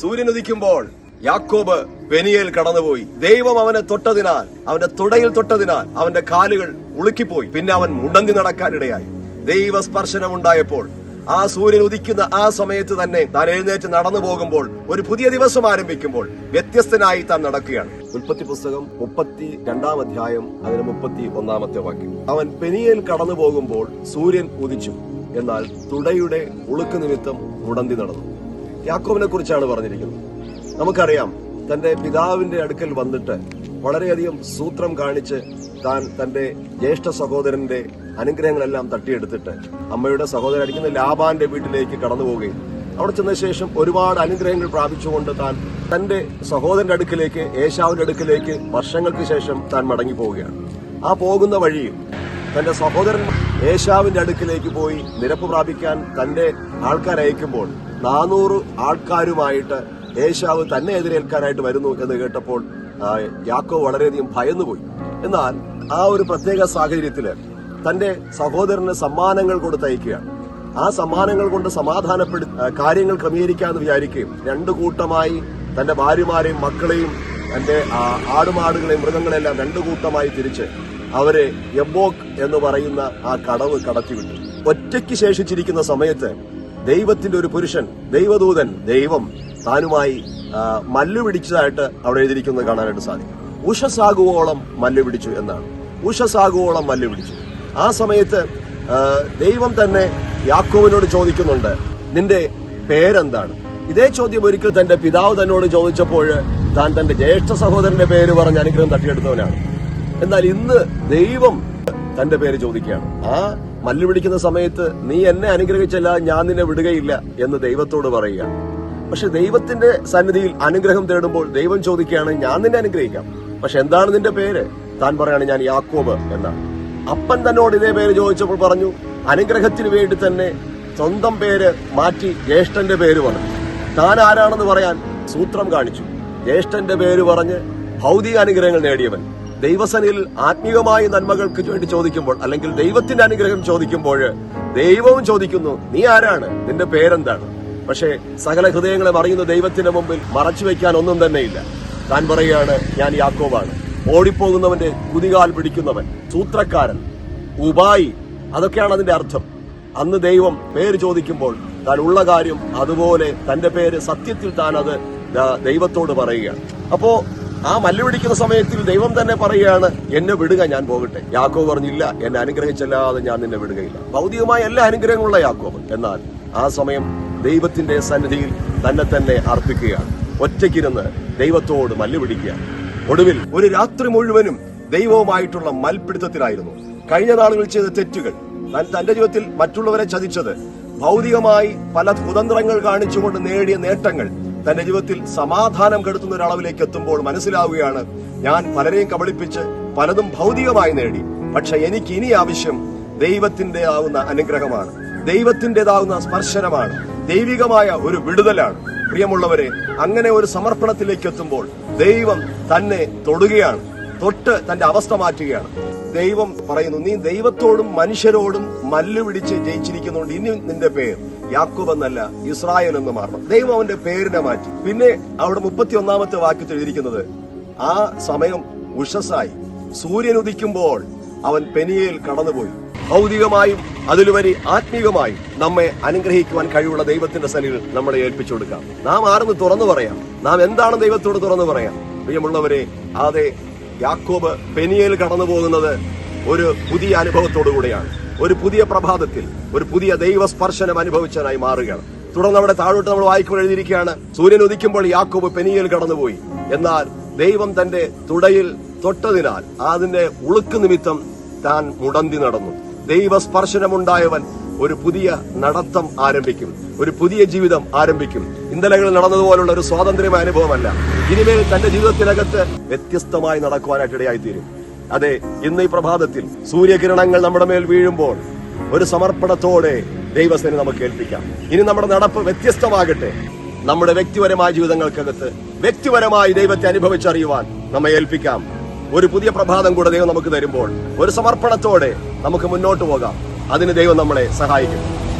സൂര്യൻ ഉദിക്കുമ്പോൾ യാക്കോബ് വെനിയയിൽ കടന്നുപോയി. ദൈവം അവനെ തൊട്ടതിനാൽ അവന്റെ തുടയിൽ തൊട്ടതിനാൽ അവന്റെ കാലുകൾ ഉളുക്കിപ്പോയി. പിന്നെ അവൻ മുടങ്ങി നടക്കാനിടയായി. ദൈവ സ്പർശനം ഉണ്ടായപ്പോൾ ആ സൂര്യൻ ഉദിക്കുന്ന ആ സമയത്ത് തന്നെ താൻ എഴുന്നേറ്റ് നടന്നു പോകുമ്പോൾ ഒരു പുതിയ ദിവസം ആരംഭിക്കുമ്പോൾ വ്യത്യസ്തനായി താൻ നടക്കുകയാണ്. ഉൽപ്പത്തി പുസ്തകം മുപ്പത്തി രണ്ടാം അധ്യായം അതിന് മുപ്പത്തി ഒന്നാമത്തെ വാക്യം. അവൻ പെനിയൽ കടന്നു പോകുമ്പോൾ സൂര്യൻ ഉദിച്ചു. എന്നാൽ തുടയുടെ ഉളുക്ക് നിമിത്തം മുടന്തി നടന്നു. യാക്കോബിനെ കുറിച്ചാണ് പറഞ്ഞിരിക്കുന്നത്. നമുക്കറിയാം തന്റെ പിതാവിന്റെ അടുക്കൽ വന്നിട്ട് വളരെയധികം സൂത്രം കാണിച്ച് താൻ തന്റെ ജ്യേഷ്ഠ സഹോദരന്റെ അനുഗ്രഹങ്ങളെല്ലാം തട്ടിയെടുത്തിട്ട് അമ്മയുടെ സഹോദരൻ ലാബാന്റെ വീട്ടിലേക്ക് കടന്നു പോവുകയും അവിടെ ചെന്ന ശേഷം ഒരുപാട് അനുഗ്രഹങ്ങൾ പ്രാപിച്ചുകൊണ്ട് താൻ തന്റെ സഹോദരന്റെ അടുക്കിലേക്ക് ഏശാവിന്റെ അടുക്കിലേക്ക് വർഷങ്ങൾക്ക് ശേഷം താൻ മടങ്ങി പോവുകയാണ്. ആ പോകുന്ന വഴിയും തന്റെ സഹോദരൻ ഏശാവിന്റെ അടുക്കിലേക്ക് പോയി നിരപ്പ് പ്രാപിക്കാൻ തന്റെ ആൾക്കാരയക്കുമ്പോൾ നാനൂറ് ആൾക്കാരുമായിട്ട് ഏശാവ് തന്നെ എതിരേൽക്കാനായിട്ട് വരുന്നു എന്ന് കേട്ടപ്പോൾ യാക്കോ വളരെയധികം ഭയന്നുപോയി. എന്നാൽ ആ ഒരു പ്രത്യേക സാഹചര്യത്തിൽ തന്റെ സഹോദരന് സമ്മാനങ്ങൾ കൊടുത്തയക്കുകയാണ് ആ സമ്മാനങ്ങൾ കൊണ്ട് സമാധാനപ്പെടു കാര്യങ്ങൾ ക്രമീകരിക്കാമെന്ന് വിചാരിക്കുകയും രണ്ടു കൂട്ടമായി തന്റെ ഭാര്യമാരെയും മക്കളെയും തന്റെ ആടുമാടുകളെയും മൃഗങ്ങളെല്ലാം രണ്ടു കൂട്ടമായി തിരിച്ച് അവരെ എംബോക് എന്ന് പറയുന്ന ആ കടവ് കടത്തിവിട്ടു. ഒറ്റയ്ക്ക് ശേഷിച്ചിരിക്കുന്ന സമയത്ത് ദൈവത്തിന്റെ ഒരു പുരുഷൻ ദൈവദൂതൻ ദൈവം താനുമായി മല്ലു പിടിച്ചതായിട്ട് അവിടെ എഴുതിയിരിക്കുന്നത് കാണാനായിട്ട് സാധിക്കും. ഉഷസാകുവോളം മല്ലു പിടിച്ചു എന്നാണ്. ഉഷസാകുവോളം മല്ലു പിടിച്ചു. ആ സമയത്ത് ദൈവം തന്നെ യാക്കോവിനോട് ചോദിക്കുന്നുണ്ട് നിന്റെ പേരെന്താണ്? ഇതേ ചോദ്യം ഒരിക്കൽ തന്റെ പിതാവ് തന്നോട് ചോദിച്ചപ്പോൾ താൻ തന്റെ ജ്യേഷ്ഠ സഹോദരന്റെ പേര് പറഞ്ഞ് അനുഗ്രഹം തട്ടിയെടുത്തവനാണ്. എന്നാൽ ഇന്ന് ദൈവം തന്റെ പേര് ചോദിക്കുകയാണ്. ആ മല്ലു പിടിക്കുന്ന സമയത്ത് നീ എന്നെ അനുഗ്രഹിച്ചല്ല ഞാൻ നിന്നെ വിടുകയില്ല എന്ന് ദൈവത്തോട് പറയുക. പക്ഷെ ദൈവത്തിന്റെ സന്നിധിയിൽ അനുഗ്രഹം തേടുമ്പോൾ ദൈവം ചോദിക്കുകയാണ് ഞാൻ നിന്നെ അനുഗ്രഹിക്കാം. പക്ഷെ എന്താണ് നിന്റെ പേര്? താൻ പറയാണ് ഞാൻ യാക്കോബ് എന്നാണ്. അപ്പൻ തന്നോട് ഇതേ പേര് ചോദിച്ചപ്പോൾ പറഞ്ഞു അനുഗ്രഹത്തിന് വേണ്ടി തന്നെ സ്വന്തം പേര് മാറ്റി ജ്യേഷ്ഠന്റെ പേര് പറഞ്ഞു. താൻ ആരാണെന്ന് പറയാൻ സൂത്രം കാണിച്ചു. ജ്യേഷ്ഠന്റെ പേര് പറഞ്ഞ് ഭൗതിക അനുഗ്രഹങ്ങൾ നേടിയവൻ. ദൈവസനിൽ ആത്മീയമായ നന്മകൾക്ക് വേണ്ടി ചോദിക്കുമ്പോൾ അല്ലെങ്കിൽ ദൈവത്തിന്റെ അനുഗ്രഹം ചോദിക്കുമ്പോൾ ദൈവവും ചോദിക്കുന്നു നീ ആരാണ്? നിന്റെ പേരെന്താണ്? പക്ഷേ സകല ഹൃദയങ്ങളെ അറിയുന്ന ദൈവത്തിന്റെ മുമ്പിൽ മറച്ചു വെക്കാൻ ഒന്നും തന്നെയില്ല താൻ പറയുകയാണ് ഞാൻ യാക്കോബാണ്. ഓടിപ്പോകുന്നവന്റെ കുതികാൽ പിടിക്കുന്നവൻ സൂത്രക്കാരൻ ഉപായി. അതൊക്കെയാണ് അതിന്റെ അർത്ഥം. അന്ന് ദൈവം പേര് ചോദിക്കുമ്പോൾ താൻ ഉള്ള കാര്യം അതുപോലെ തന്റെ പേര് സത്യത്തിൽ താൻ അത് ദൈവത്തോട് പറയുകയാണ്. അപ്പോ ആ മല്ല് പിടിക്കുന്ന സമയത്തിൽ ദൈവം തന്നെ പറയുകയാണ് എന്നെ വിടുക ഞാൻ പോകട്ടെ. യാക്കോബ് പറഞ്ഞില്ല എന്നെ അനുഗ്രഹിച്ചല്ലാതെ ഞാൻ നിന്നെ വിടുകയില്ല. ഭൗതികമായ എല്ലാ അനുഗ്രഹങ്ങളുള്ള യാക്കോബ്. എന്നാൽ ആ സമയം ദൈവത്തിന്റെ സന്നിധിയിൽ തന്നെ തന്നെ അർപ്പിക്കുകയാണ്. ഒറ്റയ്ക്കിരുന്ന് ദൈവത്തോട് മല്ല് പിടിക്കുക. ഒടുവിൽ ഒരു രാത്രി മുഴുവനും ദൈവവുമായിട്ടുള്ള മൽപിടുത്തത്തിലായിരുന്നു കഴിഞ്ഞ നാളുകൾ ചെയ്ത തെറ്റുകൾ താൻ തന്റെ ജീവിതത്തിൽ മറ്റുള്ളവരെ ചതിച്ചത് ഭൗതികമായി പല കുതന്ത്രങ്ങൾ കാണിച്ചുകൊണ്ട് നേടിയ നേട്ടങ്ങൾ തന്റെ ജീവിതത്തിൽ സമാധാനം കെടുത്തുന്ന ഒരളവിലേക്ക് എത്തുമ്പോൾ മനസ്സിലാവുകയാണ് ഞാൻ പലരെയും കബളിപ്പിച്ച് പലതും ഭൗതികമായി നേടി. പക്ഷെ എനിക്ക് ഇനി ആവശ്യം ദൈവത്തിന്റെ ആവുന്ന അനുഗ്രഹമാണ്. ദൈവത്തിന്റെതാവുന്ന സ്പർശനമാണ്. ദൈവികമായ ഒരു വിടുതലാണ്. പ്രിയമുള്ളവരെ അങ്ങനെ ഒരു സമർപ്പണത്തിലേക്ക് എത്തുമ്പോൾ ദൈവം തന്നെ തൊടുകയാണ്. തൊട്ട് തന്റെ അവസ്ഥ മാറ്റുകയാണ്. ദൈവം പറയുന്നു നീ ദൈവത്തോടും മനുഷ്യരോടും മല്ലുപിടിച്ച് ജയിച്ചിരിക്കുന്നുണ്ട്. ഇനി നിന്റെ പേര് യാക്കൂബ് എന്നല്ല ഇസ്രായേൽ എന്ന് മാറണം. ദൈവം അവന്റെ പേരിനെ മാറ്റി. പിന്നെ അവിടെ മുപ്പത്തി ഒന്നാമത്തെ വാക്യത്തിൽ എഴുതിയിരിക്കുന്നത് ആ സമയം ഉഷസായി സൂര്യൻ ഉദിക്കുമ്പോൾ അവൻ പെനിയയിൽ കടന്നുപോയി. ഭൗതികമായും അതിലുപരി ആത്മീകമായും നമ്മെ അനുഗ്രഹിക്കുവാൻ കഴിവുള്ള ദൈവത്തിന്റെ സനിൽ നമ്മളെ ഏൽപ്പിച്ചു കൊടുക്കാം. നാം ആരെന്ന് തുറന്നു പറയാം? നാം എന്താണ് ദൈവത്തോട് തുറന്നു പറയാം? പ്രിയമുള്ളവരെ അതെ യാക്കോബ് പെനിയയിൽ കടന്നു പോകുന്നത് ഒരു പുതിയ അനുഭവത്തോടു കൂടെയാണ് ഒരു പുതിയ പ്രഭാതത്തിൽ ഒരു പുതിയ ദൈവസ്പർശനം അനുഭവിച്ചതായി മാറുകയാണ്. തുടർന്ന് അവിടെ താഴോട്ട് നമ്മൾ വായിക്കുമ്പോൾ എഴുതിയിരിക്കുകയാണ് സൂര്യൻ ഉദിക്കുമ്പോൾ യാക്കോബ് പെനിയിൽ കടന്നുപോയി. എന്നാൽ ദൈവം തന്റെ തുടയിൽ തൊട്ടതിനാൽ അതിന്റെ ഉളുക്ക് നിമിത്തം താൻ മുടന്തി നടന്നു. ദൈവ സ്പർശനമുണ്ടായവൻ ഒരു പുതിയ നടത്തം ആരംഭിക്കും ഒരു പുതിയ ജീവിതം ആരംഭിക്കും. ഇന്നലകളിൽ നടന്നതുപോലുള്ള ഒരു സ്വാതന്ത്ര്യമായ അനുഭവമല്ല. ഇനിമേൽ തന്റെ ജീവിതത്തിനകത്ത് വ്യത്യസ്തമായി നടക്കുവാനായിട്ട് ഇടയായിത്തീരും. അതെ ഇന്ന് ഈ പ്രഭാതത്തിൽ സൂര്യകിരണങ്ങൾ നമ്മുടെ മേൽ വീഴുമ്പോൾ ഒരു സമർപ്പണത്തോടെ ദൈവസേന നമുക്ക് ഏൽപ്പിക്കാം. ഇനി നമ്മുടെ നടപ്പ് വ്യത്യസ്തമാകട്ടെ. നമ്മുടെ വ്യക്തിപരമായ ജീവിതങ്ങൾക്കകത്ത് വ്യക്തിപരമായി ദൈവത്തെ അനുഭവിച്ചറിയുവാൻ നമ്മെ ഏൽപ്പിക്കാം. ഒരു പുതിയ പ്രഭാതം കൂടെ ദൈവം നമുക്ക് തരുമ്പോൾ ഒരു സമർപ്പണത്തോടെ നമുക്ക് മുന്നോട്ട് പോകാം. അതിന് ദൈവം നമ്മളെ സഹായിക്കും.